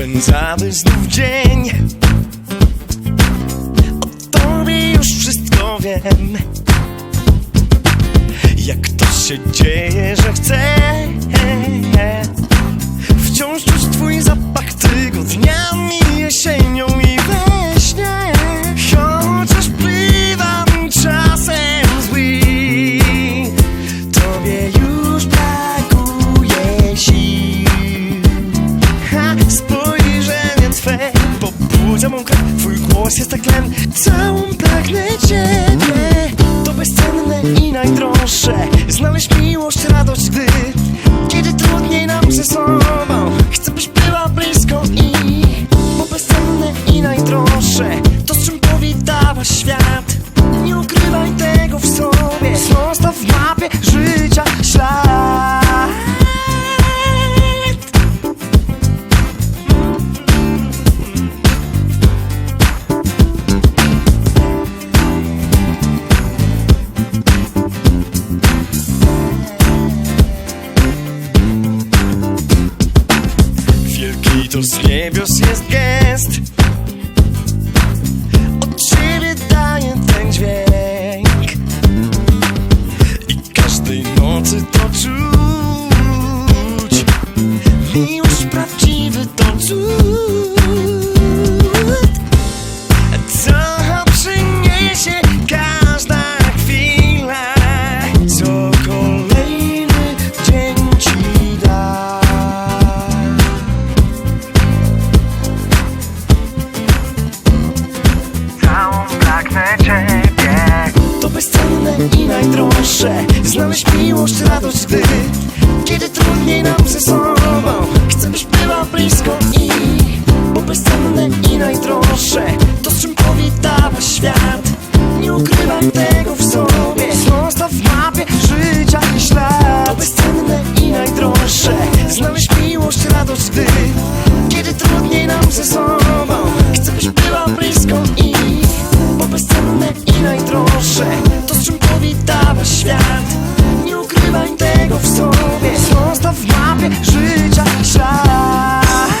sprawy znów dzień. O tobie już wszystko wiem. Jak to się dzieje, że chcę krew Twój głos jest tak tlen Całą pragnę Ciebie To bezcenne i najdroższe. Znaleźć miłość, radość, gdy Kiedy trudniej nam ze sobą. Chcę byś była blisko i Bo bezcenne i najdroższe. To z czym powitałaś świat. Nie ukrywaj tego w sobie. Zostaw w mapie życia ślad niebios jest gest Od ciebie daje ten dźwięk. I każdej nocy to czuć. Miłość prawdziwy to cud znaleźć miłość, radość, gdy Kiedy trudniej nam ze sobą. Chcę, byś była blisko i Bo bezcenne i najdroższe. To, z czym powitałaś świat Nie ukrywam tego w sobie. Zostaw w mapie życia i ślad. To bezcenne i najdroższe. etapie życia szans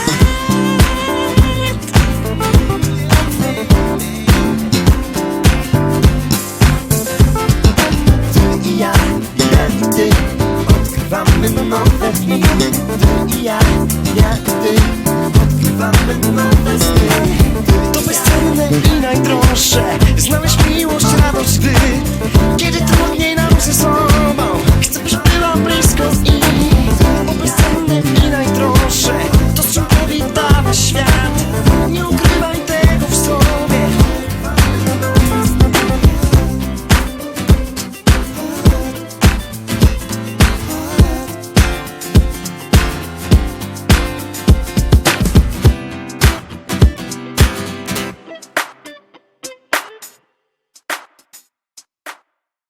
Ty i ja, ja i ty Odkrywamy nowe dni Ty i ja